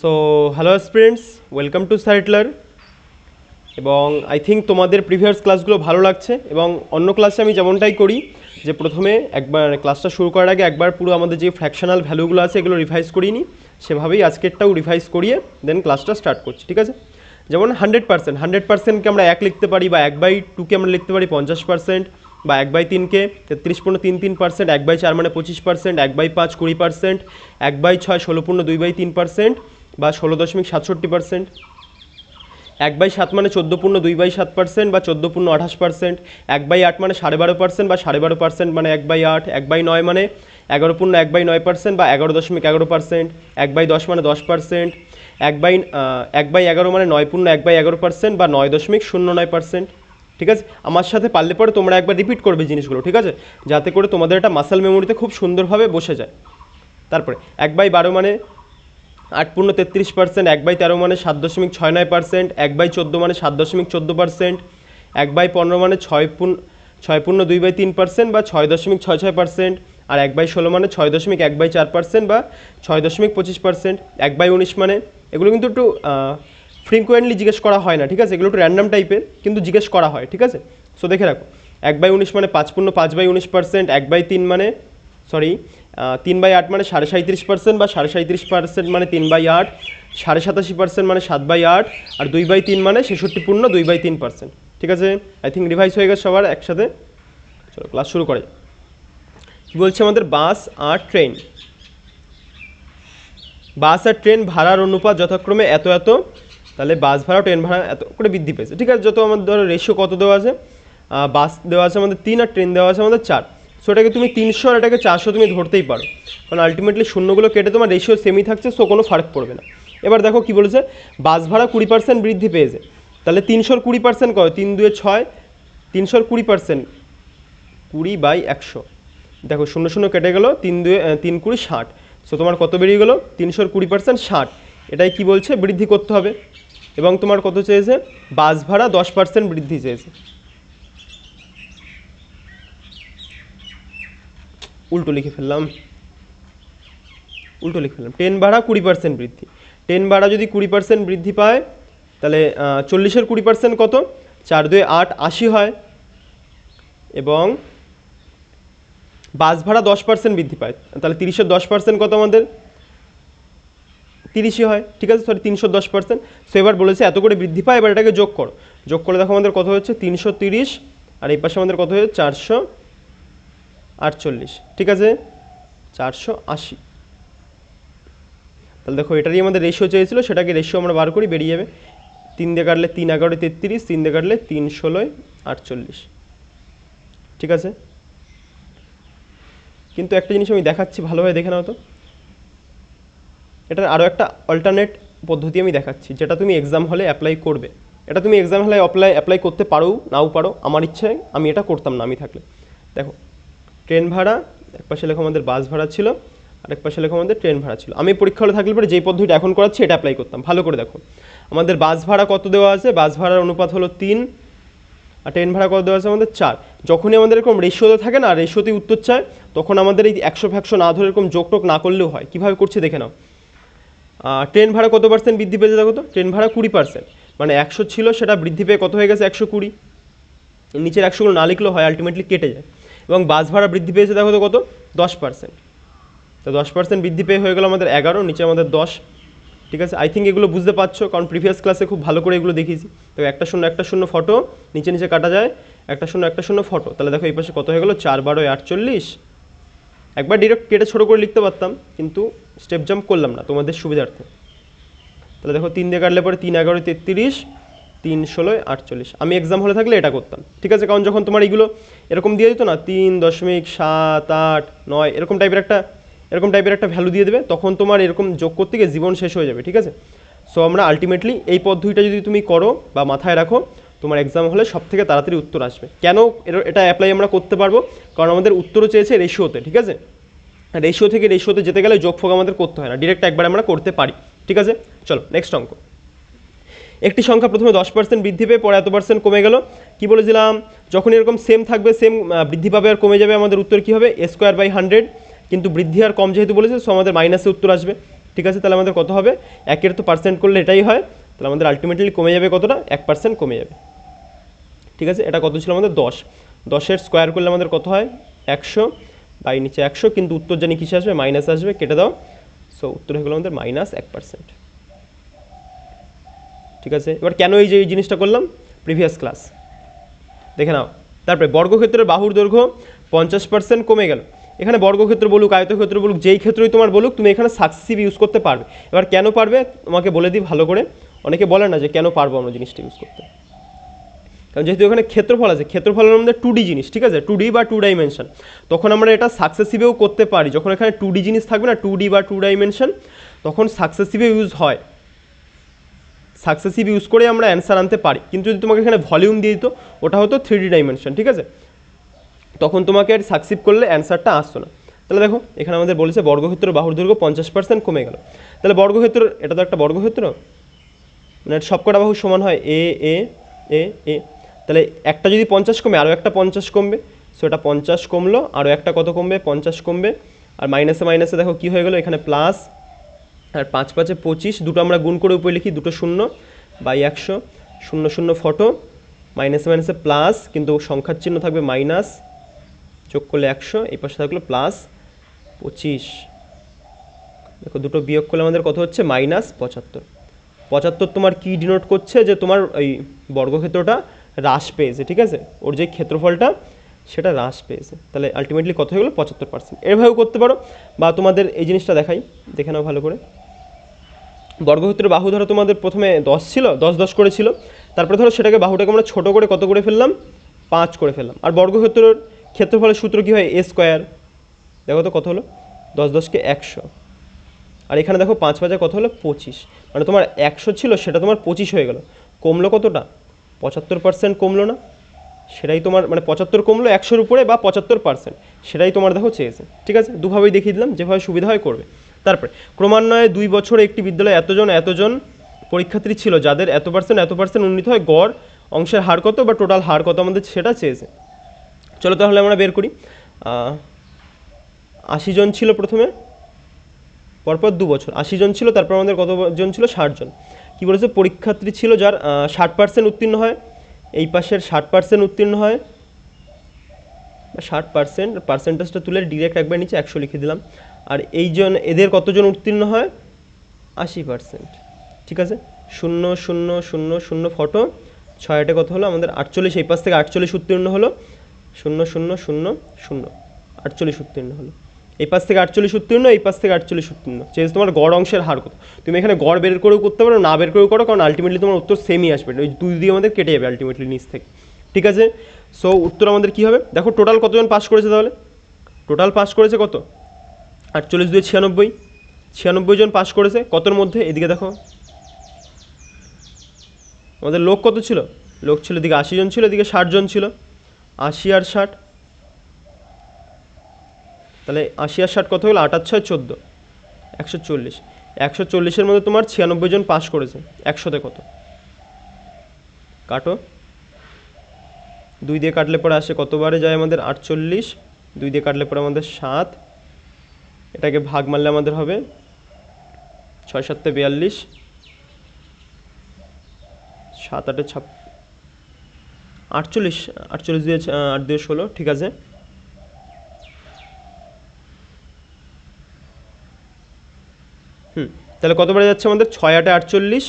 So hello students welcome to সাইটলার এবং I think তোমাদের previous ক্লাসগুলো ভালো লাগছে এবং অন্য ক্লাসে আমি যেমনটাই করি, যে প্রথমে একবার ক্লাসটা শুরু করার আগে একবার পুরো আমাদের যে ফ্র্যাকশনাল ভ্যালুগুলো আছে এগুলো রিভাইজ করিনি, সেভাবেই আজকেরটাও রিভাইজ করিয়ে দেন ক্লাসটা স্টার্ট করছি, ঠিক আছে? যেমন হান্ড্রেড পার্সেন্ট হান্ড্রেড পার্সেন্টকে আমরা এক লিখতে পারি বা এক বাই টুকে আমরা লিখতে পারি পঞ্চাশ পার্সেন্ট বা এক বাই তিনকে তেত্রিশ পূর্ণ তিন তিন পার্সেন্ট এক বাই চার মানে পঁচিশ পার্সেন্ট এক বাই পাঁচ কুড়ি পার্সেন্ট এক বাই ছয় ষোলো পূর্ণ দুই বাই তিন পার্সেন্ট বা ষোলো দশমিক সাতষট্টি পার্সেন্ট, এক বাই সাত মানে চোদ্দ পূর্ণ দুই বাই সাত পার্সেন্ট বা চোদ্দ পূর্ণ আঠাশ পার্সেন্ট, এক বাই আট মানে সাড়ে বারো পার্সেন্ট বা সাড়ে বারো পার্সেন্ট মানে এক বাই আট, এক বাই নয় মানে এগারো পূর্ণ এক বাই নয় পার্সেন্ট বা এগারো দশমিক এগারো পার্সেন্ট, এক বাই দশ মানে দশ পার্সেন্ট, এক বাই এক বাই এগারো মানে নয় পূর্ণ এক বাই এগারো পার্সেন্ট বা নয় দশমিক শূন্য নয় পার্সেন্ট, ঠিক আছে? আমার সাথে পারলে পরে তোমরা একবার রিপিট করবে জিনিসগুলো, ঠিক আছে? যাতে করে তোমাদের একটা মাসাল মেমোরিতে খুব সুন্দরভাবে বসে যায়। তারপরে, এক বাই বারো মানে আট পূর্ণ তেত্রিশ পার্সেন্ট, এক বাই তেরো মানে সাত দশমিক ছয় নয় পার্সেন্ট, এক বাই চোদ্দ মানে সাত দশমিক চোদ্দ পার্সেন্ট, এক বাই পনেরো মানে ছয় পূর্ণ ছয় পূর্ণ দুই বাই তিন পার্সেন্ট বা ছয় দশমিক ছয় ছয় পার্সেন্ট, আর এক বাই ষোলো মানে ছয় দশমিক এক বাই চার পার্সেন্ট বা ছয় দশমিক পঁচিশ পার্সেন্ট, এক বাই উনিশ মানে এগুলো কিন্তু একটু ফ্রিকুয়েন্টলি জিজ্ঞেস করা হয় না, ঠিক আছে? এগুলো একটু র্যান্ডাম টাইপের কিন্তু জিজ্ঞেস করা হয়, ঠিক আছে? সো দেখে রাখো, এক বাই উনিশ মানে পাঁচ পূর্ণ পাঁচ বাই উনিশ পার্সেন্ট, এক বাই তিন মানে সরি তিন বাই আট মানে সাড়ে সাঁত্রিশ পার্সেন্ট বা সাড়ে সাঁত্রিশ পার্সেন্ট মানে তিন বাই আট, সাড়ে সাতাশি পার্সেন্ট মানে সাত বাই আট, আর দুই বাই তিন মানে ছেষট্টি পূর্ণ দুই বাই তিন পার্সেন্ট ঠিক আছে? আই থিঙ্ক রিভাইজ হয়ে গেছে সবার একসাথে। চলো ক্লাস শুরু করে। কী বলছে আমাদের? বাস আর ট্রেন। বাস আর ট্রেন ভাড়ার অনুপাত যথাক্রমে এত এত, তাহলে বাস ভাড়া ট্রেন ভাড়া এত করে বৃদ্ধি পেয়েছে। ঠিক আছে? যত আমাদের ধরো রেশিও কত দেওয়া আছে? বাস দেওয়া আছে আমাদের তিন আর ট্রেন দেওয়া আছে আমাদের চার। সো এটাকে তুমি তিনশো আর এটাকে চারশো তুমি ধরতেই পারো। কারণ আলটিমেটলি শূন্যগুলো কেটে তোমার রেশিও সেমই থাকছে সো কোনো ফারাক পড়বে না। এবার দেখো কি বলেছে, বাস ভাড়া কুড়ি পার্সেন্ট বৃদ্ধি পেয়েছে। তাহলে তিনশোর কুড়ি পার্সেন্ট কয়? তিন দুয়ে ছয়, তিনশোর কুড়ি পার্সেন্ট কুড়ি বাই একশো। দেখো, শূন্য শূন্য কেটে গেলো, তিন দুয়ে তিন কুড়ি ষাট। সো তোমার কত বেরিয়ে গেলো? তিনশোর কুড়ি পার্সেন্ট ষাট। এটাই কি বলছে? বৃদ্ধি করতে হবে। এবং তোমার কত চেয়েছে? বাস ভাড়া দশ পার্সেন্ট বৃদ্ধি চেয়েছে। উল্টো লিখে ফেললাম। উল্টো লিখে ফেললাম। টেন ভাড়া কুড়ি পার্সেন্ট বৃদ্ধি। টেন ভাড়া যদি কুড়ি পার্সেন্ট বৃদ্ধি পায়, তাহলে চল্লিশের কুড়ি পার্সেন্ট কত? চার দুই আট আশি হয়। এবং বাস ভাড়া দশ পার্সেন্ট বৃদ্ধি পায়। তাহলে তিরিশের দশ পার্সেন্ট কত আমাদের? তিরিশই হয়। ঠিক আছে? সরি তিনশো দশ পার্সেন্ট সো এবার বলেছে এত করে বৃদ্ধি পায়, এবার এটাকে যোগ করো। যোগ করে দেখো আমাদের কত হচ্ছে? তিনশো তিরিশ। আর এই পাশে আমাদের কত হচ্ছে চারশো আটচল্লিশ। ঠিক আছে? চারশো আশি। তাহলে দেখো, এটারই আমাদের রেশিও চেয়েছিল, সেটাকে রেশিও আমরা বার করি, বেরিয়ে যাবে। তিন দিয়ে কাটলে তিন এগারো তেত্রিশ, তিন দিয়ে কাটলে তিন ষোলোয় আটচল্লিশ। ঠিক আছে? কিন্তু একটা জিনিস আমি দেখাচ্ছি, ভালোভাবে দেখে নাও তো। এটার আরও একটা অল্টারনেট পদ্ধতি আমি দেখাচ্ছি, যেটা তুমি এক্সাম হলে অ্যাপ্লাই করবে। এটা তুমি এক্সাম হলে অ্যাপ্লাই অ্যাপ্লাই করতে পারো, নাও পারো, আমার ইচ্ছায় আমি এটা করতাম না, আমি থাকলে। দেখো ট্রেন ভাড়া, এক পাশে লেখো আমাদের বাস ভাড়া ছিল, আর এক পাশে লেখো আমাদের ট্রেন ভাড়া ছিল। আমি পরীক্ষা হলে থাকলে পরে যেই পদ্ধতিটা এখন করাচ্ছি, এটা অ্যাপ্লাই করতাম। ভালো করে দেখো। আমাদের বাস ভাড়া কত দেওয়া আছে? বাস ভাড়ার অনুপাত হলো তিন, আর ট্রেন ভাড়া কত দেওয়া আছে? আমাদের চার। যখনই আমাদের এরকম রেশিওতে থাকে না, রেশিওতে উত্তর চায়, তখন আমাদের এই একশো ফ্যাকশো না ধরে এরকম যোগ টোক না করলেও হয়। কীভাবে করছে দেখে নাও। ট্রেন ভাড়া কত পার্সেন্ট বৃদ্ধি পেয়েছে দেখো তো? ট্রেন ভাড়া কুড়ি পার্সেন্ট মানে একশো ছিল, সেটা বৃদ্ধি পেয়ে কত হয়ে গেছে? একশো কুড়ি। নিচের একশোগুলো না লিখলেও হয় আলটিমেটলি কেটে যায়। এবং বাস ভাড়া বৃদ্ধি পেয়েছে, দেখো তো কত? দশ পার্সেন্ট তো দশ পার্সেন্ট বৃদ্ধি পেয়ে হয়ে গেল আমাদের এগারো, নিচে আমাদের দশ। ঠিক আছে? আই থিঙ্ক এগুলো বুঝতে পারছ, কারণ প্রিভিয়াস ক্লাসে খুব ভালো করে এগুলো দেখিয়েছি। তো একটা শূন্য একটা শূন্য ফটো নিচে নিচে কাটা যায়। একটা শূন্য একটা শূন্য ফটো তাহলে দেখো এই পাশে কত হয়ে গেলো? চার বারোয় আটচল্লিশ। একবার ডিরেক্ট কেটে ছোটো করে লিখতে পারতাম, কিন্তু স্টেপ জাম্প করলাম না, তোমাদের সুবিধার্থে। তাহলে দেখো তিন দিয়ে কাটলে পরে তিন এগারো তেত্রিশ। তিন ষোলোয় আটচল্লিশ। আমি এক্সাম হলে থাকলে এটা করতাম। ঠিক আছে, কারণ যখন তোমার এইগুলো এরকম দিয়ে দিত না, তিন দশমিক সাত আট নয়, এরকম টাইপের একটা, এরকম টাইপের একটা ভ্যালু দিয়ে দেবে, তখন তোমার এরকম যোগ করতে গিয়ে জীবন শেষ হয়ে যাবে, ঠিক আছে? সো আমরা আলটিমেটলি এই পদ্ধতিটা যদি তুমি করো বা মাথায় রাখো, তোমার এক্সাম হলে সব থেকে তাড়াতাড়ি উত্তর আসবে। কেন এটা অ্যাপ্লাই আমরা করতে পারব? কারণ আমাদের উত্তরও চেয়েছে রেশিওতে ঠিক আছে? রেশিও থেকে রেশিওতে যেতে গেলে যোগফোগ আমাদের করতে হয় না। ডিরেক্ট একবার আমরা করতে পারি, ঠিক আছে? চলো নেক্সট অঙ্ক। একটি সংখ্যা প্রথমে দশ পার্সেন্ট বৃদ্ধি পেয়ে পরে এত পার্সেন্ট কমে গেল। কি বলেছিলাম? যখন এরকম সেম থাকবে সেম বৃদ্ধি পাবে আর কমে যাবে, আমাদের উত্তর কি হবে? এ স্কোয়ার বাই হান্ড্রেড কিন্তু বৃদ্ধি আর কম যেহেতু বলেছে সো আমাদের মাইনাসে উত্তর আসবে। ঠিক আছে? তাহলে আমাদের কত হবে? একের তো পার্সেন্ট করলে এটাই হয়। তাহলে আমাদের আলটিমেটলি কমে যাবে কতটা? এক পার্সেন্ট কমে যাবে। ঠিক আছে? এটা কত ছিল আমাদের? দশ। দশের স্কোয়ার করলে আমাদের কত হয়? একশো। বাই নিচে একশো, কিন্তু উত্তর জানি কিসে আসবে? মাইনাস আসবে। কেটে দাও। সো উত্তর হয়ে গেলো আমাদের মাইনাস এক পার্সেন্ট ঠিক আছে? এবার কেন এই যে এই জিনিসটা করলাম? প্রিভিয়াস ক্লাস দেখে নাও। তারপরে বর্গক্ষেত্রের বাহুর দৈর্ঘ্য পঞ্চাশ পার্সেন্ট কমে গেল। এখানে বর্গক্ষেত্র বলুক, আয়তক্ষেত্র বলুক, যেই ক্ষেত্রই তোমার বলুক, তুমি এখানে সাকসিসিভ ইউজ করতে পারবে। এবার কেন পারবে? তোমাকে বলে দিই ভালো করে। অনেকে বলে না যে কেন পারব আমরা জিনিসটা ইউজ করতে। কারণ যেহেতু এখানে ক্ষেত্রফল আছে, ক্ষেত্রফলের মধ্যে টু ডি জিনিস, ঠিক আছে? টু ডি বা টু ডাইমেনশন তখন আমরা এটা সাকসেসিভেও করতে পারি। যখন এখানে টু ডি জিনিস থাকবে না টু ডি বা টু ডাইমেনশন তখন সাকসেসিভে ইউজ হয়। সাকসেসিভ ইউজ করে আমরা অ্যান্সার আনতে পারি। কিন্তু যদি তোমাকে এখানে ভলিউম দিয়ে দিত, ওটা হতো থ্রি ডাইমেনশন ঠিক আছে? তখন তোমাকে আর সাকসিভ করলে অ্যান্সারটা আসতো না। তাহলে দেখো, এখানে আমাদের বলেছে বর্গক্ষেত্র বাহুর দৈর্ঘ্য পঞ্চাশ পার্সেন্ট কমে গেল। তাহলে বর্গক্ষেত্র, এটা তো একটা বর্গক্ষেত্র? মানে সবকটা বাহু সমান হয় এ এ এ এ তাহলে একটা যদি পঞ্চাশ কমে আরও একটা পঞ্চাশ কমবে। সো এটা পঞ্চাশ কমলো আরও একটা কত কমবে? পঞ্চাশ কমবে। আর মাইনাসে মাইনাসে দেখো কী হয়ে গেলো? এখানে প্লাস আর পাঁচ পাঁচে পঁচিশ, দুটো আমরা গুণ করে উপরে লিখি, দুটো শূন্য বাই একশো, শূন্য শূন্য ফটো মাইনাসে মাইনাসে প্লাস কিন্তু সংখ্যার চিহ্ন থাকবে মাইনাস যোগ করলে একশো, এই পাশে থাকল প্লাস পঁচিশ। দেখো দুটো বিয়োগ করলে আমাদের কত হচ্ছে? মাইনাস পঁচাত্তর। পঁচাত্তর তোমার কি ডিনোট করছে? যে তোমার ওই বর্গক্ষেত্রটা হ্রাস পেয়েছে, ঠিক আছে? ওর যে ক্ষেত্রফলটা, সেটা হ্রাস পেয়েছে। তাহলে আলটিমেটলি কত হয়ে গেলো? পঁচাত্তর পার্সেন্ট এভাবেও করতে পারো। বা তোমাদের এই জিনিসটা দেখাই। দেখে নাও ভালো করে। বর্গক্ষেত্রের বাহু ধরো তোমাদের প্রথমে দশ ছিল, দশ দশ করে ছিল। তারপরে ধরো সেটাকে বাহুটাকে আমরা ছোটো করে কত করে ফেললাম? পাঁচ করে ফেললাম। আর বর্গক্ষেত্রের ক্ষেত্রফলের সূত্র কী হয়? A square. দেখো তো কত হলো? দশ দশকে একশো। আর এখানে দেখো পাঁচ পাঁচে কত হলো? পঁচিশ। মানে তোমার একশো ছিল, সেটা তোমার পঁচিশ হয়ে গেল। কমলো কতটা? পঁচাত্তর পার্সেন্ট কমলো না। সেটাই তোমার মানে পঁচাত্তর কমলো একশোর উপরে বা পঁচাত্তর পার্সেন্ট সেটাই তোমার দেখো চেয়েছে। ঠিক আছে? দুভাবেই দেখিয়ে দিলাম, যেভাবে সুবিধা হয় করবে। তারপরে, ক্রমান্বয়ে দুই বছরে একটি বিদ্যালয়ে এতজন এতজন পরীক্ষার্থী ছিল, যাদের এত পার্সেন্ট এত পার্সেন্ট উন্নীত হয়, গড় অংশের হার কত বা টোটাল হার কত আমাদের সেটা চেয়েছে। চলো তাহলে আমরা বের করি। আশি জন ছিল প্রথমে, পরপর দু বছর। আশি জন ছিল, তারপর আমাদের কত জন ছিল? ষাট জন। কী বলেছে? পরীক্ষার্থী ছিল যার ষাট পার্সেন্ট উত্তীর্ণ হয়, এই পাশের ষাট পার্সেন্ট উত্তীর্ণ হয়, ষাট পার্সেন্ট পার্সেন্টেজটা তুলে ডিরেক্ট একবার নিচে একশো লিখে দিলাম। আর এই জন এদের কতজন উত্তীর্ণ হয়? আশি পার্সেন্ট ঠিক আছে? শূন্য শূন্য শূন্য শূন্য ফটো। ছয় আটে কত হলো? আমাদের আটচল্লিশ, এই পাশ থেকে আটচল্লিশ উত্তীর্ণ হলো। শূন্য শূন্য শূন্য শূন্য। আটচল্লিশ উত্তীর্ণ হলো। এই পাশ থেকে আটচল্লিশ উত্তীর্ণ, এই পাশ থেকে আটচল্লিশ উত্তীর্ণ। চেঞ্জ তোমার গড় অংশের হার কত? তুমি এখানে গড় বের করেও করতে পারো, না বের করেও করো, কারণ আলটিমেটলি তোমার উত্তর সেমই আসবে। ওই দুই দিয়ে আমাদের কেটে যাবে আলটিমেটলি নিচ থেকে। ঠিক আছে? সো উত্তর আমাদের কী হবে? দেখো টোটাল কতজন পাস করেছে তাহলে? টোটাল পাস করেছে কত? আটচল্লিশ দুই ছিয়ানব্বই। ছিয়ানব্বই জন পাস করেছে। কতর মধ্যে? এদিকে দেখো। আমাদের লোক কত ছিল? লোক ছিল এদিকে আশি জন ছিল, এদিকে ষাট জন ছিল। আশি আর ষাট। তাহলে আশি আর ষাট কত হলো? আর ছয়, চোদ্দ। একশো চল্লিশ। একশো চল্লিশের মধ্যে তোমার ছিয়ানব্বই জন পাস করেছে। একশোতে কত? কাটো। দুই দিয়ে কাটলে পরে আসে কতবারে যায় আমাদের? আটচল্লিশ। দুই দিয়ে কাটলে পরে আমাদের সাত। এটাকে ভাগ মারলে আমাদের হবে ছয় সাতে বিয়াল্লিশ, সাত আটে ছাপ, আটচল্লিশ আটচল্লিশ দিয়ে আট দিয়ে ষোলো, ঠিক আছে? হুম, তাহলে কতবারে যাচ্ছে আমাদের? ছয় আটে আটচল্লিশ।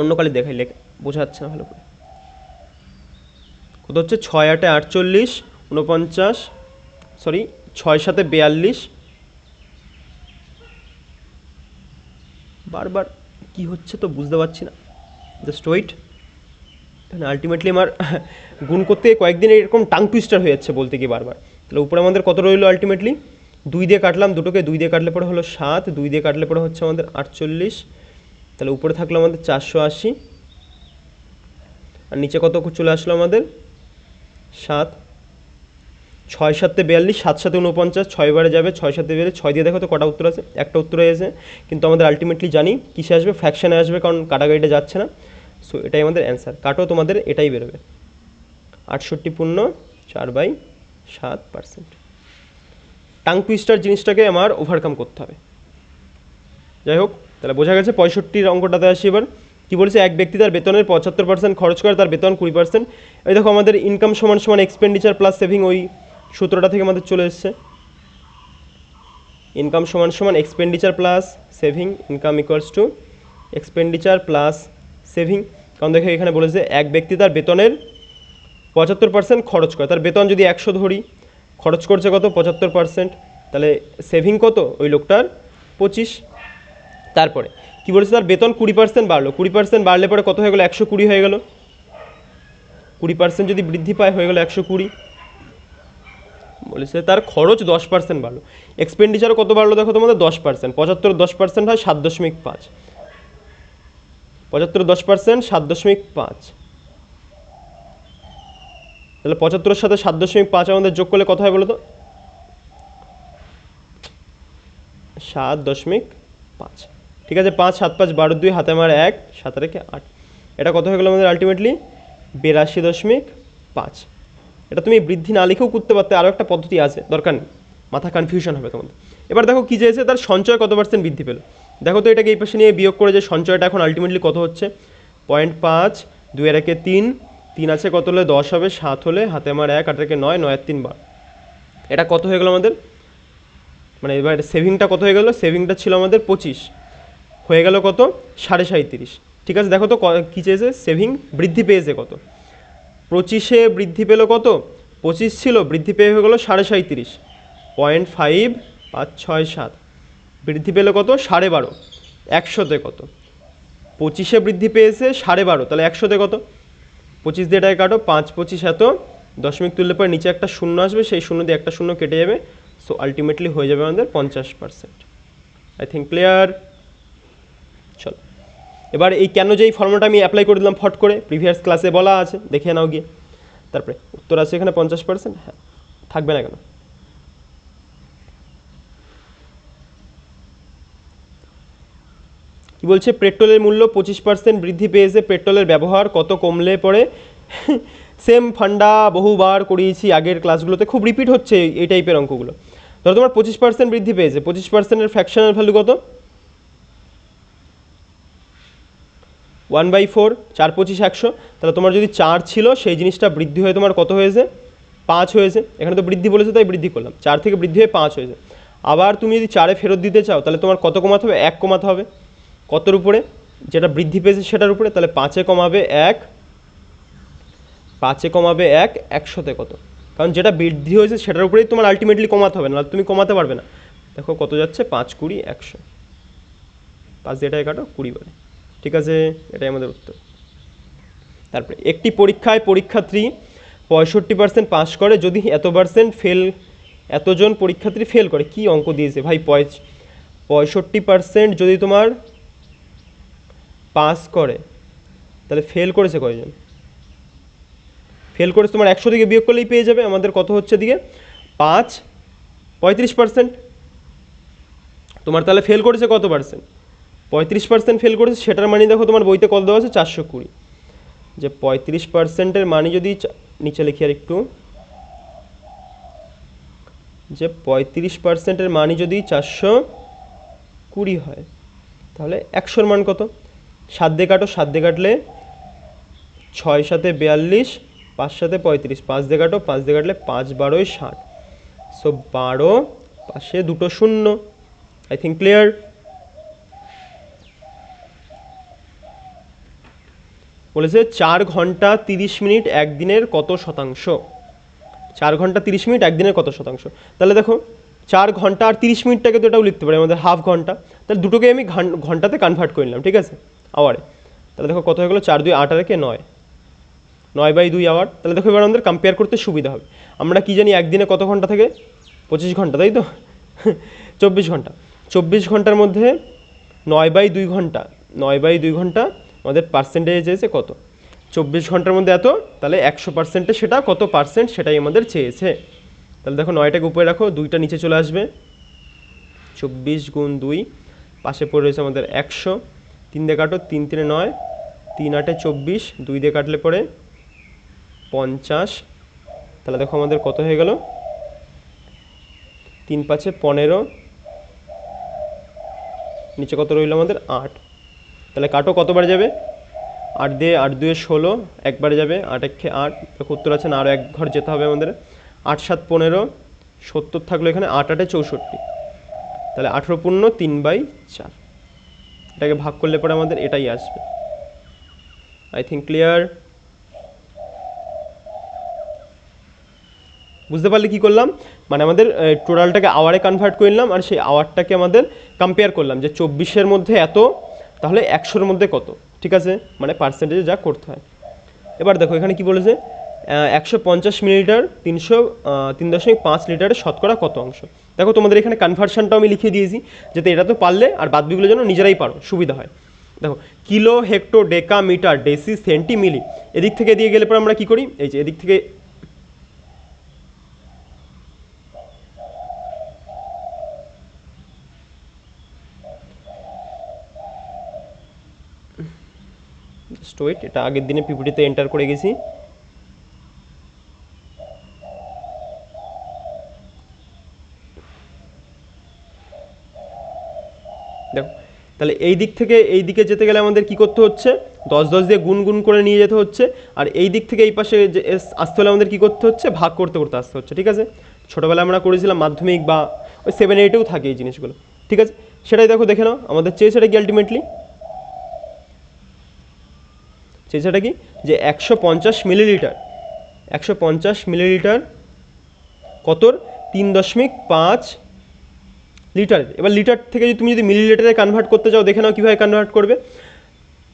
অন্য কালে দেখাই, লেখ, বোঝা যাচ্ছে না ভালো করে। কত হচ্ছে? ছয় আটে আটচল্লিশ উনপঞ্চাশ সরি ছয় সাথে বিয়াল্লিশ বারবার কি হচ্ছে তো বুঝতে পারছি না। জাস্ট ওয়েট মানে আলটিমেটলি আমার গুণ করতে কয়েকদিন এরকম টাং টুইস্টার হয়ে যাচ্ছে বলতে কি বারবার। তাহলে উপরে আমাদের কত রইল আলটিমেটলি দুই দিয়ে কাটলাম দুটোকে, দুই দিয়ে কাটলে পরে হলো সাত, দুই দিয়ে কাটলে পরে হচ্ছে আমাদের আটচল্লিশ। তাহলে উপরে থাকল আমাদের চারশো আশি। আর নিচে কত চলে আসলো আমাদের? সাত। ছয় সাতে বিয়াল্লিশ, সাত সাথে উনপঞ্চাশ ছয় বারে যাবে, ছয় সাথে বিয়াল্লিশ, ছয় দিয়ে দেখো তো কটা উত্তর আছে। একটা উত্তর হয়েছে কিন্তু আমাদের আলটিমেটলি জানি কিসে আসবে ফ্র্যাকশানে আসবে, কারণ কাটাগাড়িটা যাচ্ছে না। সো এটাই আমাদের অ্যান্সার কাটো তোমাদের, এটাই বেরোবে। আটষট্টি পূর্ণ, চার বাই সাত পার্সেন্ট টাং টুইস্টার জিনিসটাকে আমার ওভারকাম করতে হবে। যাই হোক, তাহলে বোঝা গেছে পঁয়ষট্টির অঙ্কটাতে আসি এবার। কি বলছে? এক ব্যক্তি তার বেতনের পঁচাত্তর পার্সেন্ট খরচ করে, তার বেতন কুড়ি পার্সেন্ট এই দেখো আমাদের ইনকাম সমান সমান এক্সপেন্ডিচার প্লাস সেভিং ওই সূত্রটা থেকে আমাদের চলে এসছে। ইনকাম সমান সমান expenditure plus saving income equals to expenditure plus saving কারণ দেখো এখানে বলেছে এক ব্যক্তি তার বেতনের পঁচাত্তর পার্সেন্ট খরচ করে। তার বেতন যদি একশো ধরি, খরচ করছে কত? পঁচাত্তর পার্সেন্ট তাহলে সেভিং কত? ওই লোকটার পঁচিশ। তারপরে কি বলেছে? তার বেতন কুড়ি পার্সেন্ট বাড়লো। কুড়ি পার্সেন্ট বাড়লে পরে কত হয়ে গেলো? একশো কুড়ি হয়ে গেল। কুড়ি পার্সেন্ট যদি বৃদ্ধি পায়, হয়ে গেলো একশো কুড়ি। বলেছে, তার খরচ দশ পার্সেন্ট বাড়লো। এক্সপেন্ডিচারও কত বাড়লো দেখো তোমাদের? দশ পার্সেন্ট পঁচাত্তর দশ পার্সেন্ট হয় সাত দশমিক পাঁচ। পঁচাত্তর দশ পার্সেন্ট সাত দশমিক পাঁচ। তাহলে পঁচাত্তরের সাথে সাত দশমিক পাঁচ আমাদের যোগ করলে কত হয় বলো তো? সাত দশমিক পাঁচ। ঠিক আছে, পাঁচ, সাত, পাঁচ, বারো, দুই, হাতে আমার এক, সাত রেখে আট। এটা কত হয়ে গেলো আমাদের আলটিমেটলি বিরাশি দশমিক পাঁচ। এটা তুমি বৃদ্ধি না লিখেও করতে পারতে, আরও একটা পদ্ধতি আছে। দরকার নেই। মাথা কনফিউশন হবে তোমাদের। এবার দেখো কী চেয়েছে, তার সঞ্চয় কত পার্সেন্ট বৃদ্ধি পেল? দেখো তো এটাকে এই পাশে নিয়ে বিয়োগ করে যে সঞ্চয়টা এখন আলটিমেটলি কত হচ্ছে? পয়েন্ট পাঁচ দুয়ের একে তিন তিন আছে কত হলে দশ হবে, সাত হলে হাতে আমার এক, আট একে নয় নয়ের তিন বার। এটা কত হয়ে গেল আমাদের? মানে এবার সেভিংটা কত হয়ে গেল? সেভিংটা ছিল আমাদের পঁচিশ। হয়ে গেল কত? সাড়ে সাঁত্রিশ ঠিক আছে, দেখো তো কী চেয়েছে? সেভিং বৃদ্ধি পেয়েছে কত? পঁচিশে বৃদ্ধি পেল কত? পঁচিশ ছিল, বৃদ্ধি পেয়ে হয়ে গেলো সাড়ে সাঁত্রিশ পয়েন্ট ফাইভ পাঁচ ছয় সাত। বৃদ্ধি পেল কত? সাড়ে বারো। একশোতে কত? পঁচিশে বৃদ্ধি পেয়েছে সাড়ে বারো, তাহলে একশোতে কত? পঁচিশ দিয়ে এটাকে কাটো, পাঁচ পঁচিশ এত। দশমিক তুললে পরে নিচে একটা শূন্য আসবে, সেই শূন্য দিয়ে একটা শূন্য কেটে যাবে। সো আলটিমেটলি হয়ে যাবে আমাদের পঞ্চাশ পার্সেন্ট আই থিঙ্ক ক্লিয়ার চলো। এবার এই কেন যে এই ফর্মুলাটা আমি অ্যাপ্লাই করে দিলাম ফট করে প্রিভিয়াস ক্লাসে বলা আছে, দেখে নাও গিয়ে। তারপরে উত্তর আছে এখানে পঞ্চাশ পার্সেন্ট হ্যাঁ থাকবে না কেন? কি বলছে? পেট্রোলের মূল্য পঁচিশ পার্সেন্ট বৃদ্ধি পেয়েছে, পেট্রোলের ব্যবহার কত কমলে পড়ে? সেম ফান্ডা বহুবার করিয়েছি, আগের ক্লাসগুলোতে খুব রিপিট হচ্ছে এই- টাইপের অঙ্কগুলো। ধরো তোমার পঁচিশ পার্সেন্ট বৃদ্ধি পেয়েছে, পঁচিশ পার্সেন্টের ফ্র্যাকশনাল ভ্যালু কত? ওয়ান বাই ফোর, চার পঁচিশ, একশো। তাহলে তোমার যদি চার ছিল, সেই জিনিসটা বৃদ্ধি হয়ে তোমার কত হয়েছে? পাঁচ হয়েছে। এখানে তো বৃদ্ধি বলেছে, তাই বৃদ্ধি করলাম। চার থেকে বৃদ্ধি হয়ে পাঁচ হয়েছে। আবার তুমি যদি চারে ফেরত দিতে চাও, তাহলে তোমার কত কমাতে হবে? এক কমাতে হবে। কতর উপরে? যেটা বৃদ্ধি পেয়েছে সেটার উপরে, তাহলে পাঁচে কমাবে এক, পাঁচে কমাবে এক, একশোতে কত? কারণ যেটা বৃদ্ধি হয়েছে সেটার উপরেই তোমার আলটিমেটলি কমাতে হবে না তুমি কমাতে পারবে না। দেখো কত যাচ্ছে? পাঁচ কুড়ি, একশো। পাঁচ দিয়ে এটাই কাটো, কুড়ি বারে ঠিক আছে? এটাই আমাদের উত্তর। তারপরে, একটি পরীক্ষায় পরীক্ষার্থী পঁয়ষট্টি পার্সেন্ট পাস করে, যদি এত পার্সেন্ট ফেল এতজন পরীক্ষার্থী ফেল করে, কি অঙ্ক দিয়েছে? ভাই পঁয়- পঁয়ষট্টি পার্সেন্ট যদি তোমার পাস করে, তাহলে ফেল করেছে কয়জন? ফেল করেছে তোমার একশো থেকে বিয়োগ করলেই পেয়ে যাবে, আমাদের কত হচ্ছে দিকে পাঁচ, পঁয়ত্রিশ পার্সেন্ট তোমার তাহলে ফেল করেছে কত পার্সেন্ট পঁয়ত্রিশ পার্সেন্ট ফেল করেছে, সেটার মানি দেখো তোমার বইতে কত দেওয়া আছে? চারশো কুড়ি। যে পঁয়ত্রিশ পার্সেন্টের মানি যদি নিচে লিখি আর একটু। যে পঁয়ত্রিশ পার্সেন্টের মানি যদি চারশো কুড়ি হয়, তাহলে একশোর মান কত? সাত দিয়ে কাটো, সাত দিয়ে কাটলে ছয় সাথে বিয়াল্লিশ, পাঁচ সাথে পঁয়ত্রিশ। পাঁচ দিয়ে কাটো, পাঁচ দিয়ে কাটলে পাঁচ, বারোয় ষাট। সো বারো পাশে দুটো শূন্য। আই থিঙ্ক ক্লিয়ার বলেছে চার ঘণ্টা তিরিশ মিনিট একদিনের কত শতাংশ? চার ঘণ্টা তিরিশ মিনিট একদিনের কত শতাংশ? তাহলে দেখো, চার ঘণ্টা আর তিরিশ মিনিটটাকে তো এটাও লিখতে পারি, আমাদের হাফ ঘণ্টা। তাহলে দুটোকে আমি ঘন্টাতে কনভার্ট করে নিলাম, ঠিক আছে? আওয়ারে তাহলে দেখো কত হয়ে গেলো? চার দুই আট আর একে নয়। নয় বাই দুই আওয়ার তাহলে দেখো এবার আমাদের কম্পেয়ার করতে সুবিধা হবে। আমরা কি জানি একদিনে কত ঘণ্টা থাকে? পঁচিশ ঘণ্টা, তাই তো? চব্বিশ ঘণ্টা। চব্বিশ ঘণ্টার মধ্যে নয় বাই দুই ঘণ্টা, নয় বাই দুই ঘণ্টা আমাদের পার্সেন্টেজ এসেছে কত? চব্বিশ ঘণ্টার মধ্যে এত, তাহলে একশো পার্সেন্টে সেটা কত পার্সেন্ট সেটাই আমাদের চেয়েছে। তাহলে দেখো নয়টাকে উপরে রাখো, দুইটা নিচে চলে আসবে। চব্বিশ গুণ দুই, পাশে পড়ে রয়েছে আমাদের একশো। তিন দিয়ে কাটো, তিন তিনে নয়, তিন আটে চব্বিশ, দুই দিয়ে কাটলে পরে পঞ্চাশ। তাহলে দেখো আমাদের কত হয়ে গেল? তিন পাঁচে পনেরো। নিচে কত রইল আমাদের? আট। তাহলে কাটো কতবার যাবে? আট দিয়ে আট দুয়ে ষোলো, একবার যাবে। আট একে আট উত্তর আছে না আরও এক ঘর যেতে হবে আমাদের। আট সাত পনেরো, সত্তর থাকল এখানে, আট আটে চৌষট্টি। তাহলে আঠেরো পূর্ণ তিন বাই চার। এটাকে ভাগ করলে পরে আমাদের এটাই আসবে। আই থিঙ্ক ক্লিয়ার বুঝতে পারলে কি করলাম? মানে আমাদের টোটালটাকে আওয়ারে কনভার্ট করলাম, আর সেই আওয়ারটাকে আমাদের কম্পেয়ার করলাম যে চব্বিশের মধ্যে এত তাহলে একশোর মধ্যে কত? ঠিক আছে? মানে পার্সেন্টেজে যা করতে হয়। এবার দেখো, এখানে কি বলেছে? একশো পঞ্চাশ মিলিলিটার তিনশো তিন দশমিক পাঁচ লিটারের শতকরা কত অংশ? দেখো, তোমাদের এখানে কনভার্সনটাও আমি লিখে দিয়েছি, যাতে এটা তো পারলে আর বাদবিগুলো যেন নিজেরাই পারো, সুবিধা হয়। দেখো, kilo hecto deca metre deci centi milli এদিক থেকে দিয়ে গেলে পরে আমরা কি করি? এই যে এদিক থেকে ওয়েট এটা আগের দিনে পিপিটিতে এন্টার করে গেছি। দেখো, তাহলে এই দিক থেকে এই দিকে যেতে গেলে আমাদের কি করতে হচ্ছে? দশ দশ দিয়ে গুন গুন করে নিয়ে যেতে হচ্ছে। আর এই দিক থেকে এই পাশে যে আসতে হলে আমাদের কি করতে হচ্ছে? ভাগ করতে করতে আসতে হচ্ছে, ঠিক আছে? ছোটোবেলায় আমরা করেছিলাম মাধ্যমিক বা ওই সেভেন এইটেও থাকে এই জিনিসগুলো, ঠিক আছে? সেটাই দেখো, দেখে নাও। আমাদের চেয়ে সেটা কি আলটিমেটলি চেয়েছেটা কি? যে একশো পঞ্চাশ মিলিলিটার। একশো পঞ্চাশ মিলিলিটার কতর? তিন দশমিক পাঁচ লিটার এবার লিটার থেকে যদি তুমি যদি মিলিলিটারে কনভার্ট করতে চাও, দেখে নাও কীভাবে কনভার্ট করবে।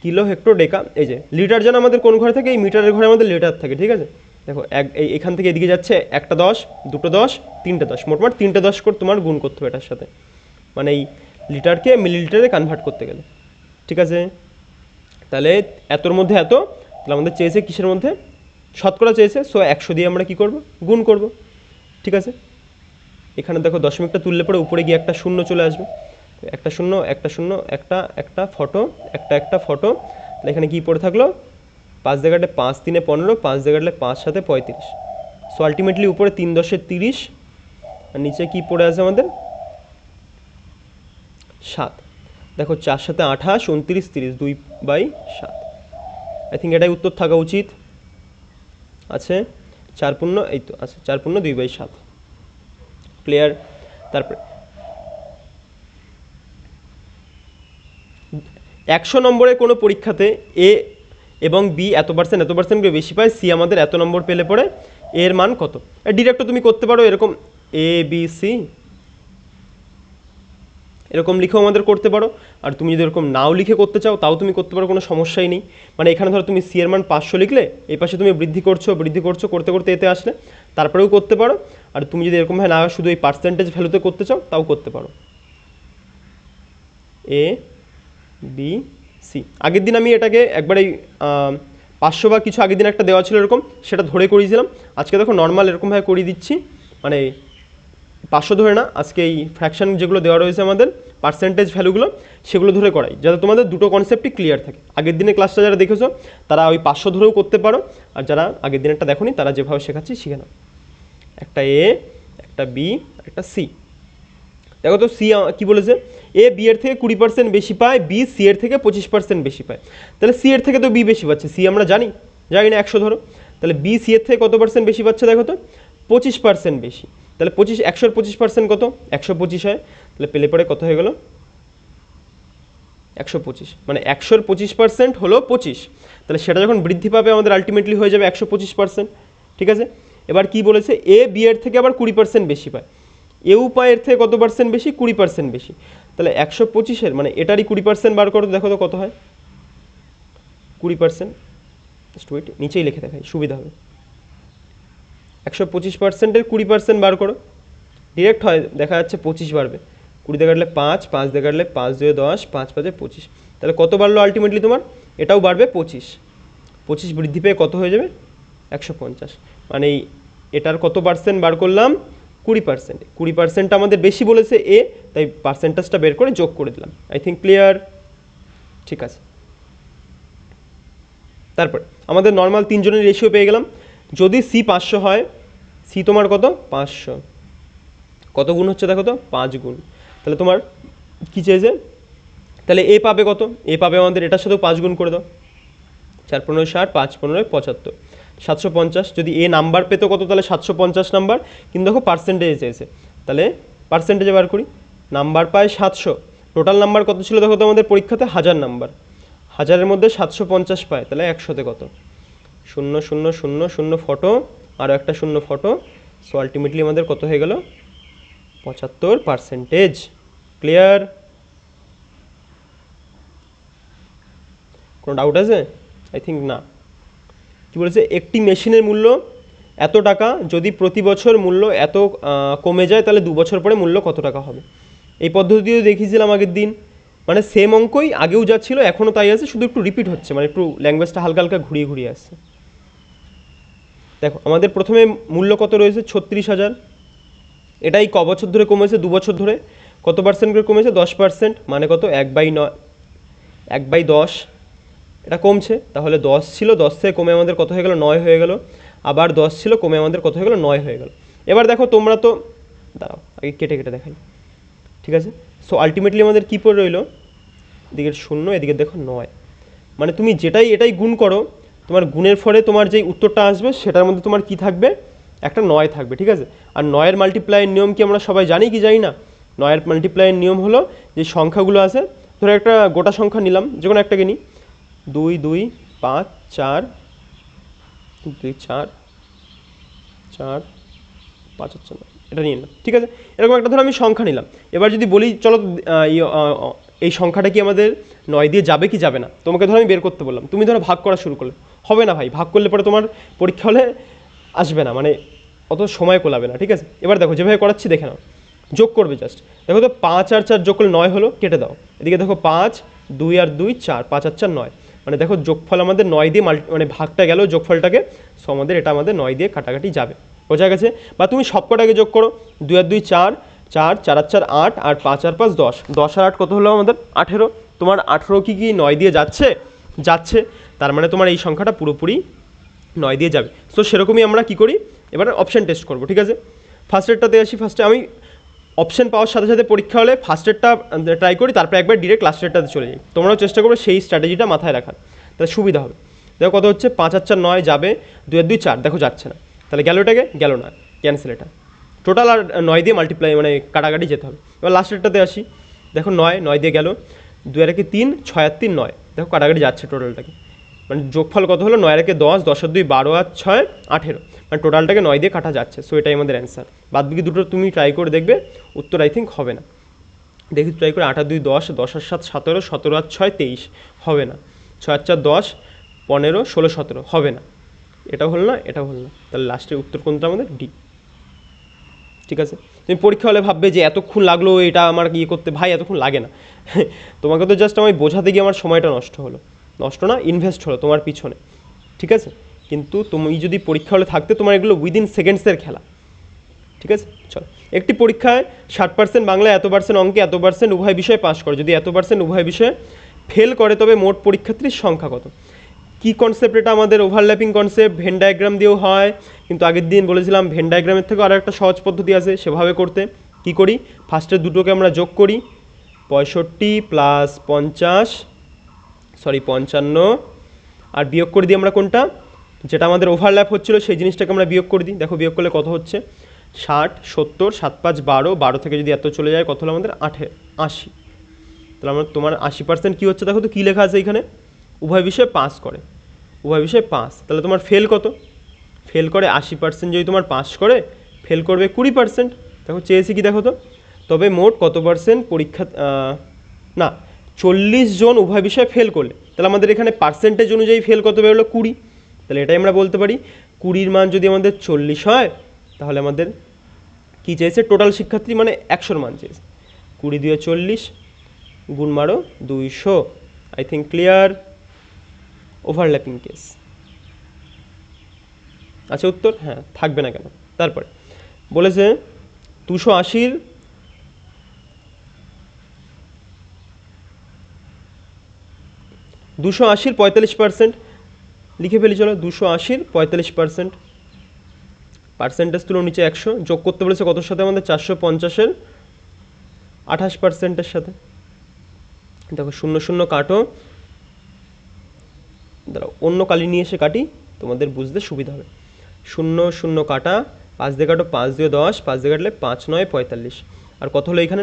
কিলো হেক্টো ডেকা এই যে, লিটার যেন আমাদের কোন ঘরে থাকে, এই মিটারের ঘরে আমাদের লিটার থাকে, ঠিক আছে? দেখো, এক এখান থেকে এদিকে যাচ্ছে, একটা দশ, দুটো দশ, তিনটে দশ। মোটমাট তিনটে দশ করে তোমার গুণ করতে হবে এটার সাথে। মানে এই লিটারকে মিলিলিটারে কনভার্ট করতে গেলে। ঠিক আছে? তাহলে এতর মধ্যে এত, তাহলে আমাদের চেয়েছে কিসের মধ্যে? শতকরা চেয়েছে সো একশো দিয়ে আমরা কি করব? গুণ করব। ঠিক আছে? এখানে দেখো দশমিকটা তুললে পরে উপরে গিয়ে একটা শূন্য চলে আসবে। একটা শূন্য একটা শূন্য, একটা একটা ফটো, একটা একটা ফটো। তাহলে এখানে কি পড়ে থাকল? পাঁচ জায়গাটা পাঁচ তিনে পনেরো, পাঁচ জায়গাটা পাঁচ সাথে পঁয়ত্রিশ। সো আলটিমেটলি উপরে তিন দশে তিরিশ, আর নিচে কি পড়ে আছে আমাদের? সাত। দেখো, চার সাথে আঠাশ, উনত্রিশ, তিরিশ, দুই বাই সাত। আই থিঙ্ক এটাই উত্তর থাকা উচিত। আছে, চার পূর্ণ, এই তো, আছে, চার পূর্ণ, দুই বাই সাত। ক্লিয়ার তারপরে, একশো নম্বরের কোনো পরীক্ষাতে এ এবং বি এত পার্সেন্ট এত পার্সেন্ট করে বেশি পায় সি আমাদের এত নম্বর পেলে পরে এর মান কত? ডিরেক্টও তুমি করতে পারো, এরকম এ বি সি এরকম লিখেও আমাদের করতে পারো। আর তুমি যদি এরকম নাও লিখে করতে চাও, তাও তুমি করতে পারো, কোনো সমস্যাই নেই। মানে এখানে ধরো তুমি সি মান পাঁচশো লিখলে, এই পাশে তুমি বৃদ্ধি করছ বৃদ্ধি করছ, করতে করতে এতে আসলে তারপরেও করতে পারো। আর তুমি যদি এরকমভাবে না, শুধু এই পার্সেন্টেজ ভ্যালুতে করতে চাও, তাও করতে পারো। এ বি সি আগের দিন আমি এটাকে একবার এই পাঁচশো বা কিছু আগের দিন একটা দেওয়া ছিল এরকম, সেটা ধরে করিয়েছিলাম। আজকে দেখো নর্মাল এরকমভাবে করিয়ে দিচ্ছি। মানে পাঁচশো ধরে না, আজকে এই ফ্র্যাকশন যেগুলো দেওয়া রয়েছে আমাদের পার্সেন্টেজ ভ্যালুগুলো সেগুলো ধরে করাই, যাতে তোমাদের দুটো কনসেপ্টই ক্লিয়ার থাকে। আগের দিনে ক্লাসটা যারা দেখেছ, তারা ওই পাঁচশো ধরেও করতে পারো, আর যারা আগের দিনেরটা দেখোনি, তারা যেভাবে শেখাচ্ছি শিখে নাও। একটা এ একটা বি একটা সি দেখো তো সি কি বলেছে? এ বি এর থেকে কুড়ি পার্সেন্ট বেশি পায় বি সি এর থেকে পঁচিশ পার্সেন্ট বেশি পায়। তাহলে সি এর থেকে তো বি বেশি পাচ্ছে সি আমরা জানি জানি না একশো ধরো। তাহলে বি সি এর থেকে কত পার্সেন্ট বেশি পাচ্ছে দেখো তো? পঁচিশ পার্সেন্ট বেশি। তাহলে পঁচিশ, একশোর পঁচিশ পার্সেন্ট কত? একশো পঁচিশ হয়। তাহলে পেলে পরে কত হয়ে গেল? একশো পঁচিশ। মানে একশোর পঁচিশ পার্সেন্ট হলো পঁচিশ। তাহলে সেটা যখন বৃদ্ধি পাবে, আমাদের আলটিমেটলি হয়ে যাবে একশো পঁচিশ পার্সেন্ট ঠিক আছে? এবার কি বলেছে? এ বি এর থেকে আবার কুড়ি পার্সেন্ট বেশি পায়। এও পায় এর থেকে কত পার্সেন্ট বেশি? কুড়ি পার্সেন্ট বেশি। তাহলে একশো পঁচিশের মানে এটারই কুড়ি পার্সেন্ট বার করো দেখো তো কত হয়। কুড়ি পার্সেন্ট নিচেই লিখে দেখাই, সুবিধা হবে। একশো পঁচিশ পার্সেন্টের কুড়ি পার্সেন্ট বার করো। ডিরেক্ট হয়, দেখা যাচ্ছে পঁচিশ বাড়বে। কুড়িতে কাটলে পাঁচ পাঁচ দিয়ে কাটলে পাঁচ দুয়ে দশ, পাঁচ পাঁচে পঁচিশ। তাহলে কত বাড়লো আলটিমেটলি তোমার? এটাও বাড়বে পঁচিশ। পঁচিশ বৃদ্ধি পেয়ে কত হয়ে যাবে? একশো পঞ্চাশ। মানে এটার কত পার্সেন্ট বার করলাম? কুড়ি পার্সেন্ট কুড়ি পার্সেন্ট আমাদের বেশি বলেছে এ তাই পার্সেন্টেজটা বের করে যোগ করে দিলাম। আই থিঙ্ক ক্লিয়ার ঠিক আছে। তারপর, আমাদের নর্মাল তিনজনের রেশিও পেয়ে গেলাম। যদি সি পাঁচশো হয়, সি তোমার কত? পাঁচশো। কত গুণ হচ্ছে দেখো তো? পাঁচ গুণ। তাহলে তোমার কী চেয়েছে তাহলে এ পাবে কত? এ পাবে আমাদের এটার সাথেও পাঁচ গুণ করে দাও। চার পনেরো ষাট, পাঁচ পনেরো, পঁচাত্তর। সাতশো পঞ্চাশ, যদি এ নাম্বার পেতো কত? তাহলে সাতশো পঞ্চাশ নাম্বার। কিন্তু দেখো পার্সেন্টেজ চেয়েছে তাহলে পার্সেন্টেজে বার করি। নাম্বার পায় সাতশো। টোটাল নাম্বার কত ছিল দেখো তো আমাদের পরীক্ষাতে? হাজার নাম্বার। হাজারের মধ্যে সাতশো পঞ্চাশ পায়। তাহলে একশোতে কত? শূন্য শূন্য শূন্য শূন্য ফটো আরও একটা শূন্য ফটো। সো আলটিমেটলি আমাদের কত হয়ে গেল? পঁচাত্তর পার্সেন্টেজ ক্লিয়ার কোনো ডাউট আছে? আই থিঙ্ক না। কী বলেছে? একটি মেশিনের মূল্য এত টাকা, যদি প্রতি বছর মূল্য এত কমে যায়, তাহলে দু বছর পরে মূল্য কত টাকা হবে? এই পদ্ধতিও দেখিয়েছিলাম আগের দিন। মানে সেম অঙ্কই আগেও যা ছিল এখনও তাই আছে, শুধু একটু রিপিট হচ্ছে। মানে একটু ল্যাঙ্গুয়েজটা হালকা হালকা ঘুরিয়ে ঘুরিয়ে আসছে। দেখো, আমাদের প্রথমে মূল্য কত রয়েছে? ছত্রিশ হাজার। এটাই ক বছর ধরে কমেছে দু বছর ধরে। কত পার্সেন্ট করে কমেছে? দশ পার্সেন্ট মানে কত? এক বাই নয়, এক বাই দশ। এটা কমছে, তাহলে দশ ছিল, দশ থেকে কমে আমাদের কত হয়ে গেল? নয় হয়ে গেল। আবার দশ ছিল, কমে আমাদের কত হয়ে গেল? নয় হয়ে গেল। এবার দেখো, তোমরা তো, দাঁড়াও, আগে কেটে কেটে দেখাই। ঠিক আছে? সো আলটিমেটলি আমাদের কী পড়ে রইল? এদিকে শূন্য, এদিকে দেখো নয়। মানে তুমি যেটাই, এটাই গুণ করো তোমার গুণের ফলে তোমার যেই উত্তরটা আসবে সেটার মধ্যে তোমার কি থাকবে? একটা নয় থাকবে ঠিক আছে? আর নয়ের মাল্টিপ্লাইয়ের নিয়ম কি আমরা সবাই জানি কি জানি না? নয়ের মাল্টিপ্লাইয়ের নিয়ম হলো যে সংখ্যাগুলো আছে ধরো একটা গোটা সংখ্যা নিলাম যে কোনো একটাকে নিই দুই দুই পাঁচ চার দুই চার চার পাঁচ হচ্ছে না এটা নিয়ে নিলাম ঠিক আছে? এরকম একটা ধরো আমি সংখ্যা নিলাম। এবার যদি বলি চলো এই, এই সংখ্যাটা কি আমাদের নয় দিয়ে যাবে কি যাবে না? তোমাকে ধরো আমি বের করতে বললাম। তুমি ধরো ভাগ করা শুরু করলে। হবে না ভাই, ভাগ করলে পরে তোমার পরীক্ষা হলে আসবে না মানে অত সময় কোলাবে না, ঠিক আছে? এবার দেখো, যেভাবে করাচ্ছি দেখে নাও। যোগ করবে জাস্ট দেখো তো, পাঁচ আর চার যোগ করলে নয় হলো, কেটে দাও। এদিকে দেখো, পাঁচ, দুই আর দুই, চার, পাঁচ আর চার, নয়। মানে দেখো, যোগফল আমাদের নয় দিয়ে মাল্টি মানে ভাগটা গেল, যোগফলটাকে সো আমাদের, এটা আমাদের নয় দিয়ে কাটাকাটি যাবে। বোঝা গেছে? বা তুমি সবকটাকে যোগ করো, দুই আর দুই, চার চার চার আর চার, আট, আর পাঁচ আর পাঁচ, দশ। দশ আর আট কত হলো আমাদের? আঠেরো। তোমার আঠেরো কি কি নয় দিয়ে যাচ্ছে? যাচ্ছে তার মানে তোমার এই সংখ্যাটা পুরোপুরি নয় দিয়ে যাবে। সো সেরকমই আমরা কি করি? এবার অপশান টেস্ট করব, ঠিক আছে? ফার্স্ট এডটাতে আসি ফার্স্টে আমি অপশান পাওয়ার সাথে সাথে পরীক্ষা হলে ফার্স্ট এডটা ট্রাই করি, তারপরে একবার ডিরেক্ট লাস্ট এডটাতে চলে যাই। তোমরাও চেষ্টা করবে সেই স্ট্র্যাটেজিটা মাথায় রাখার। তাহলে সুবিধা হবে। দেখো কত হচ্ছে? পাঁচ আর চার নয় যাবে, দুই আর দুই চার, দেখো যাচ্ছে না। তাহলে গেল এটাকে? গেল না ক্যান্সেল এটা। টোটাল আর নয় দিয়ে মাল্টিপ্লাই মানে কাটাকাটি যেতে হবে। এবার লাস্ট এডটাতে আসি। দেখো নয় নয় দিয়ে গেল। দুই আর একে তিন, ছয় আর তিন, নয়। দেখো কাটাকাটি যাচ্ছে টোটালটাকে মানে যোগফল কত হলো? নয় একে দশ দশ আর দুই বারো আর ছয়, আঠেরো। মানে টোটালটাকে নয় দিয়ে কাটা যাচ্ছে। সো এটাই আমাদের অ্যান্সার বাদবাকি দুটো তুমি ট্রাই করে দেখবে, উত্তর আই থিঙ্ক হবে না। দেখি ট্রাই করে আর দুই দশ দশ আর সাত সতেরো সতেরো আর ছয় তেইশ। হবে না। ছয় আর চার দশ, পনেরো, ষোলো, সতেরো। হবে না। এটা হলো না, এটা হলো না। তাহলে লাস্টের উত্তর কোনটা আমাদের? ডি ঠিক আছে? তুমি পরীক্ষা হলে ভাববে যে এতক্ষণ লাগল, এটা আমার ইয়ে করতে, ভাই এতক্ষণ লাগে না। তোমাকে তো জাস্ট আমি বোঝাতে গিয়ে আমার সময়টা নষ্ট হলো। নষ্ট না ইনভেস্ট হলো তোমার পিছনে, ঠিক আছে? কিন্তু তুমি যদি পরীক্ষা হলে থাকতে তোমার এগুলো উইদিন সেকেন্ডসের খেলা, ঠিক আছে? চলো, একটি পরীক্ষায় ষাট পার্সেন্ট বাংলা এত পার্সেন্ট অঙ্কে এত পার্সেন্ট উভয় বিষয়ে পাশ করে, যদি এত পার্সেন্ট উভয় বিষয়ে ফেল করে তবে মোট পরীক্ষার্থীর সংখ্যা কত? কি কনসেপ্ট এটা? আমাদের ওভারল্যাপিং কনসেপ্ট ভেন ডায়াগ্রাম দিয়েও হয়, কিন্তু আগের দিন বলেছিলাম ভেন ডায়াগ্রামের থেকে আরও একটা সহজ পদ্ধতি আছে সেভাবে করতে। কি করি? ফার্স্টের দুটোকে আমরা যোগ করি, পঁয়ষট্টি প্লাস পঞ্চাশ সরি, পঞ্চান্ন। আর বিয়োগ করে দিই আমরা কোনটা? যেটা আমাদের ওভারল্যাপ হচ্ছিল, সেই জিনিসটাকে আমরা বিয়োগ করে দিই। দেখো, বিয়োগ করলে কত হচ্ছে? ষাট, সত্তর, সাত, পাঁচ, বারো। বারো থেকে যদি এত চলে যায়, কত হলো আমাদের? আঠে, আশি। তাহলে আমার তোমার আশি পার্সেন্ট কী হচ্ছে? দেখো তো, কী লেখা আছে এখানে? উভয় বিষয়ে পাস করে। উভয় বিষয়ে পাস তাহলে তোমার ফেল কত? ফেল করে আশি পার্সেন্ট যদি তোমার পাস করে ফেল করবে কুড়ি পার্সেন্ট দেখো, চেয়েছি কি দেখো তো? তবে মোট কত পার্সেন্ট পরীক্ষা না চল্লিশ জন উভয় বিষয়ে ফেল করলে, তাহলে আমাদের এখানে পার্সেন্টেজ অনুযায়ী ফেল কত বেরোলো? কুড়ি। তাহলে এটাই আমরা বলতে পারি। কুড়ির মান যদি আমাদের চল্লিশ হয়, তাহলে আমাদের কী চেয়েছে? টোটাল শিক্ষার্থী মানে একশোর মান চেয়েছে। কুড়ি দিয়ে চল্লিশ, গুণ মারো দুইশো। I think clear overlapping case আচ্ছা উত্তর? হ্যাঁ থাকবে না কেন? তারপরে, বলেছে দুশো আশির দুশো আশির পঁয়তাল্লিশ পার্সেন্ট লিখে ফেলি, চলো, দুশো আশির পঁয়তাল্লিশ পার্সেন্ট পার্সেন্টেজ তুলো নিচে একশো। যোগ করতে বলেছে কতর সাথে আমাদের? চারশো পঞ্চাশের। আঠাশ পার্সেন্টের সাথে। দেখো, শূন্য শূন্য কাটো। দাঁড়াও, অন্য কালি নিয়ে এসে কাটি, তোমাদের বুঝতে সুবিধা হবে। শূন্য শূন্য কাটা, পাঁচ দিয়ে কাটো, পাঁচ দিয়ে দশ, পাঁচ দিয়ে কাটলে পাঁচ, নয়, পঁয়তাল্লিশ। আর কত হলো এখানে?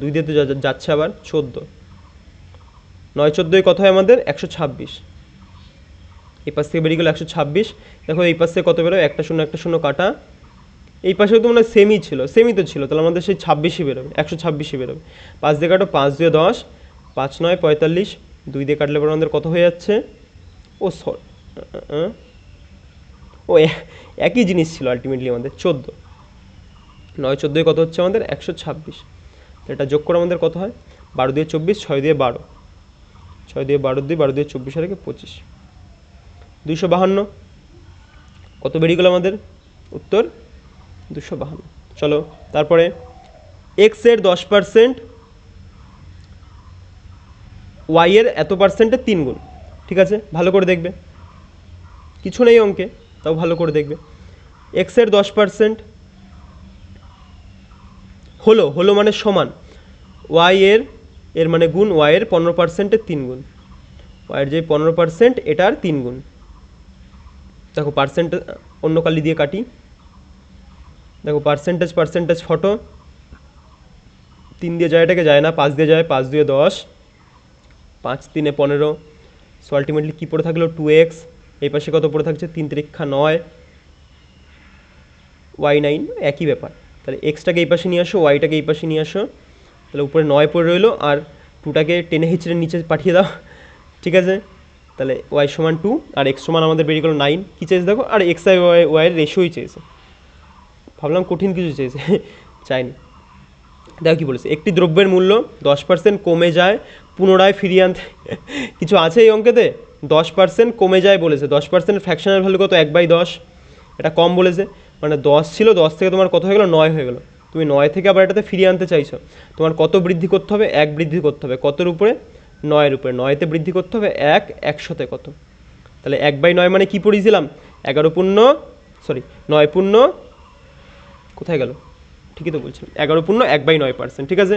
দুই দিয়ে তো যাচ্ছে আবার, চোদ্দ। নয় চোদ্দোই কত হয় আমাদের? একশো ছাব্বিশ। এই পাশ থেকে বেরিয়ে গেলো একশো ছাব্বিশ। দেখো এই পাশ থেকে কত বেরোয়? একটা শূন্য একটা শূন্য কাটা। এই পাশেও তো মনে সেমই ছিল সেমই তো ছিল। তাহলে আমাদের সেই ছাব্বিশই বেরোবে, একশো ছাব্বিশই বেরোবে। পাঁচ দিয়ে কাটো, পাঁচ দিয়ে দশ। পাঁচ নয়, পঁয়তাল্লিশ। দুই দিয়ে কাটলে পরে আমাদের কত হয়ে যাচ্ছে? ও সর ও একই জিনিস ছিল আলটিমেটলি আমাদের, চোদ্দ। নয় চোদ্দোয় কত হচ্ছে আমাদের? একশো ছাব্বিশ। এটা যোগ করে আমাদের কত হয়? বারো দিয়ে চব্বিশ, ছয় দিয়ে বারো। ছয় দিয়ে বারো দিয়ে বারো দিয়ে চব্বিশ আর পঁচিশ। দুইশো বাহান্ন। কত বেরিয়ে গেল আমাদের? উত্তর দুশো বাহান্ন। চলো, তারপরে এক্সের দশ পার্সেন্ট ওয়াইয়ের এত পার্সেন্টের তিন গুণ। ঠিক আছে? ভালো করে দেখবে। কিছু নেই অঙ্কে, তাও ভালো করে দেখবে। এক্সের দশ পার্সেন্ট হলো হলো মানে সমান। ওয়াই এর মানে গুণ ওয়াইয়ের পনেরো পার্সেন্টের তিন গুণ। ওয়াইয়ের যে পনেরো পার্সেন্ট এটার তিন গুণ। দেখো পার্সেন্ট অন্য কালি দিয়ে কাটি। দেখো পার্সেন্টেজ পার্সেন্টেজ ফটো তিন দিয়ে যায় এটাকে যায় না, পাঁচ দিয়ে যায়, পাঁচ দিয়ে দশ। পাঁচ তিনে পনেরো। সো আলটিমেটলি কী পড়ে থাকল? টু এক্স এই পাশে কত পড়ে থাকছে? তিন তিরিক্ষা নয়। ওয়াই নাইন একই ব্যাপার। তাহলে এক্সটাকে এই পাশে নিয়ে আসো ওয়াইটাকে এই পাশে নিয়ে আসো। তাহলে উপরে নয় পড়ে রইল, আর টুটাকে টেনে হিচড়ে নিচে পাঠিয়ে দাও। ঠিক আছে? তাহলে ওয়াই সমান টু, আর এক্স সমান আমাদের বেরিয়ে গেলো নাইন। কী চেয়েছে দেখো? আর এক্স আই ওয়াই, ওয়াইয়ের রেশিওই চেয়েছে। ভাবলাম কঠিন কিছু চেয়েছে, চাইনি। দেখো কী বলেছে, একটি দ্রব্যের মূল্য দশ পার্সেন্ট কমে যায়, পুনরায় ফিরিয়ে আনতে কিছু আছে এই অঙ্কেতে? দশ পার্সেন্ট কমে যায় বলেছে, দশ পার্সেন্ট ফ্র্যাকশনাল ভ্যালু কত? এক বাই দশ। এটা কম বলেছে মানে দশ ছিল, দশ থেকে তোমার কত হয়ে গেলো? নয় হয়ে গেলো। তুমি নয় থেকে আবার এটাতে ফিরিয়ে আনতে চাইছো। তোমার কত বৃদ্ধি করতে হবে? এক বৃদ্ধি করতে হবে। কতর উপরে? নয়ের উপরে। নয়তে বৃদ্ধি করতে হবে এক, একশোতে কত? তাহলে এক বাই নয় মানে কী পড়িয়েছিলাম? এগারো পূর্ণ সরি নয় পূর্ণ, কোথায় গেল? ঠিকই তো বলছিলাম এগারো পূর্ণ, এক বাই নয় পার্সেন্ট ঠিক আছে?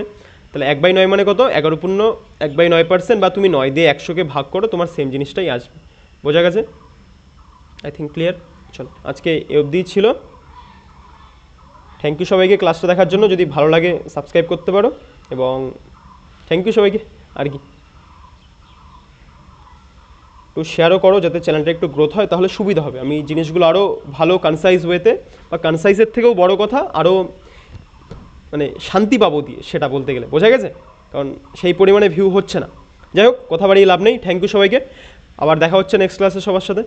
তাহলে এক বাই নয় মানে কত? এগারো পূর্ণ, এক বাই নয় পার্সেন্ট বা তুমি নয় দিয়ে একশোকে ভাগ করো, তোমার সেম জিনিসটাই আসবে। বোঝা গেছে? আই থিঙ্ক ক্লিয়ার চলো, আজকে এ অবধিই ছিল। থ্যাংক ইউ সবাইকে ক্লাসটা দেখার জন্য। যদি ভালো লাগে সাবস্ক্রাইব করতে পারো। এবং থ্যাংক ইউ সবাইকে। আর কি? একটু শেয়ারও করো যাতে চ্যানেলটা একটু গ্রোথ হয়, তাহলে সুবিধা হবে। আমি জিনিসগুলো আরও ভালো কনসাইজ ওয়েতে বা কনসাইজের থেকেও বড় কথা আরও মানে শান্তি পাবো দিয়ে, সেটা বলতে গেলে। বোঝা গেছে? কারণ সেই পরিমাণে ভিউ হচ্ছে না। যাই হোক, কথা বাড়িয়ে লাভ নেই। থ্যাংক ইউ সবাইকে। আবার দেখা হচ্ছে নেক্সট ক্লাসে সবার সাথে।